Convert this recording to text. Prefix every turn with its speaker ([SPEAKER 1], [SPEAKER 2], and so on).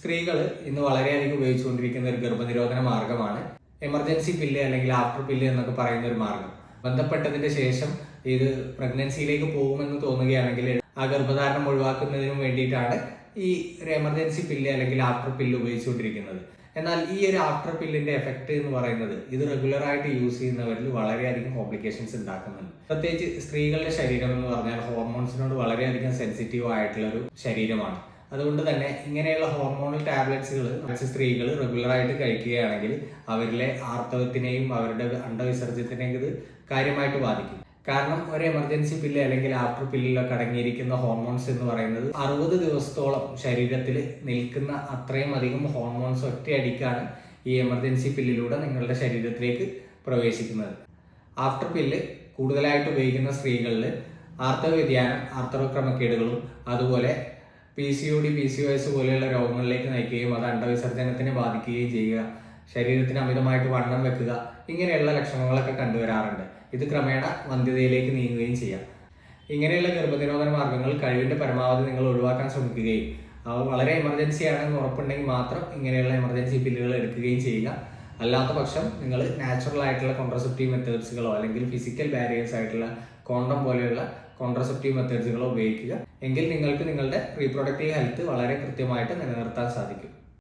[SPEAKER 1] സ്ത്രീകൾ ഇന്ന് വളരെയധികം ഉപയോഗിച്ചുകൊണ്ടിരിക്കുന്ന ഒരു ഗർഭനിരോധന മാർഗമാണ്. എമർജൻസി പില്ല് അല്ലെങ്കിൽ ആഫ്റ്റർ പില്ല് എന്നൊക്കെ പറയുന്ന ഒരു മാർഗം. ബന്ധപ്പെട്ടതിന്റെ ശേഷം ഇത് പ്രഗ്നൻസിയിലേക്ക് പോകുമെന്ന് തോന്നുകയാണെങ്കിൽ ആ ഗർഭധാരണം ഒഴിവാക്കുന്നതിനും വേണ്ടിയിട്ടാണ് ഈ ഒരു എമർജൻസി പില്ല് അല്ലെങ്കിൽ ആഫ്റ്റർ പില്ല് ഉപയോഗിച്ചുകൊണ്ടിരിക്കുന്നത്. എന്നാൽ ഈ ഒരു ആഫ്റ്റർ പില്ലിന്റെ എഫക്റ്റ് എന്ന് പറയുന്നത് ഇത് റെഗുലർ ആയിട്ട് യൂസ് ചെയ്യുന്നവരിൽ വളരെയധികം കോംപ്ലിക്കേഷൻസ് ഉണ്ടാക്കുന്നുണ്ട്. പ്രത്യേകിച്ച് സ്ത്രീകളുടെ ശരീരം എന്ന് പറഞ്ഞാൽ ഹോർമോൺസിനോട് വളരെയധികം സെൻസിറ്റീവ് ആയിട്ടുള്ള ഒരു ശരീരമാണ്. അതുകൊണ്ട് തന്നെ ഇങ്ങനെയുള്ള ഹോർമോണൽ ടാബ്ലറ്റ്സുകൾ സ്ത്രീകൾ റെഗുലറായിട്ട് കഴിക്കുകയാണെങ്കിൽ അവരിലെ ആർത്തവത്തിനെയും അവരുടെ അണ്ടവിസർജ്യത്തിനെയും ഇത് കാര്യമായിട്ട് ബാധിക്കും. കാരണം ഒരു എമർജൻസി പില്ല് അല്ലെങ്കിൽ ആഫ്റ്റർ പില്ലിലൊക്കെ അടങ്ങിയിരിക്കുന്ന ഹോർമോൺസ് എന്ന് പറയുന്നത് അറുപത് ദിവസത്തോളം ശരീരത്തിൽ നിൽക്കുന്ന അത്രയും അധികം ഹോർമോൺസ് ഒറ്റയടിക്കാണ് ഈ എമർജൻസി പില്ലിലൂടെ നിങ്ങളുടെ ശരീരത്തിലേക്ക് പ്രവേശിക്കുന്നത്. ആഫ്റ്റർ പില്ല് കൂടുതലായിട്ട് ഉപയോഗിക്കുന്ന സ്ത്രീകളിൽ ആർത്തവ വ്യതിയാനം ആർത്തവക്രമക്കേടുകളും അതുപോലെ P C O D P C O S പോലെയുള്ള രോഗങ്ങളിലേക്ക് നയിക്കുകയും അത് അണ്ടവിസർജനത്തിനെ ബാധിക്കുകയും ചെയ്യുക ശരീരത്തിന് അമിതമായിട്ട് വണ്ണം വെക്കുക ഇങ്ങനെയുള്ള ലക്ഷണങ്ങളൊക്കെ കണ്ടുവരാറുണ്ട്. ഇത് ക്രമേണ വന്ധ്യതയിലേക്ക് നീങ്ങുകയും ചെയ്യാം. ഇങ്ങനെയുള്ള ഗർഭനിരോധന മാർഗങ്ങൾ കഴിവിന്റെ പരമാവധി നിങ്ങൾ ഒഴിവാക്കാൻ ശ്രമിക്കുകയും വളരെ എമർജൻസി ആണെന്ന് ഉറപ്പുണ്ടെങ്കിൽ മാത്രം ഇങ്ങനെയുള്ള എമർജൻസി പില്ലുകൾ എടുക്കുകയും ചെയ്യുക. അല്ലാത്ത പക്ഷം നിങ്ങൾ നാച്ചുറൽ ആയിട്ടുള്ള കോൺട്രസെപ്റ്റീവ് മെത്തേഡ്സുകളോ അല്ലെങ്കിൽ ഫിസിക്കൽ ബാരിയേഴ്സ് ആയിട്ടുള്ള കോണ്ടം പോലെയുള്ള കോൺട്രസെപ്റ്റീവ് മെത്തേഡ്സുകളോ ഉപയോഗിക്കുക. എങ്കിൽ നിങ്ങൾക്ക് നിങ്ങളുടെ റീപ്രൊഡക്റ്റീവ് ഹെൽത്ത് വളരെ കൃത്യമായിട്ട് നിലനിർത്താൻ സാധിക്കും.